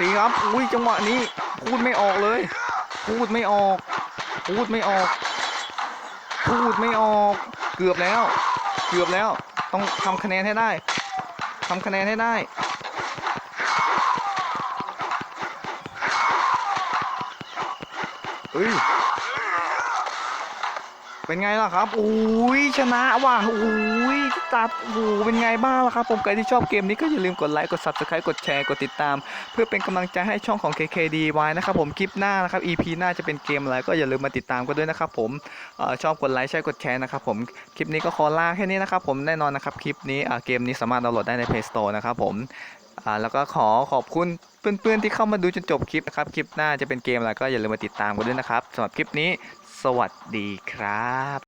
ตีครับอุ้ยจังหวะนี้พูดไม่ออกเลย พูดไม่ออก พูดไม่ออก พูดไม่ออก เกือบแล้ว เกือบแล้ว ต้องทำคะแนนให้ได้ทำคะแนนให้ได้เอ้ย เป็นไงล่ะครับอุ้ยชนะว่ะอุ้ยจัดโอ้เป็นไงบ้างล่ะครับ ผมใครที่ชอบเกมนี้ก็อย่าลืมกดไลค์ กด subscribe กดแชร์ กดติดตาม เพื่อเป็นกำลังใจให้ช่องของ KKDY นะครับผมคลิปหน้านะครับ EP หน้าจะเป็นเกมอะไรก็อย่าลืมมาติดตามกันด้วยนะครับผมออชอบกดไลค์ใช่กดแชร์นะครับผมคลิปนี้ก็ขอลาแค่นี้นะครับผมแน่นอนนะครับคลิปนี้เกมนี้สามารถดาวน์โหลดได้ใน Play Store นะครับผมแล้วก็ขอขอบคุณเพื่อนๆที่เข้ามาดูจนจบคลิปนะครับ คลิปหน้าจะเป็นเกมอะไรก็อย่าลืมมาติดตามกันด้วยนะครับสำหรับคลิปนี้ สวัสดีครับ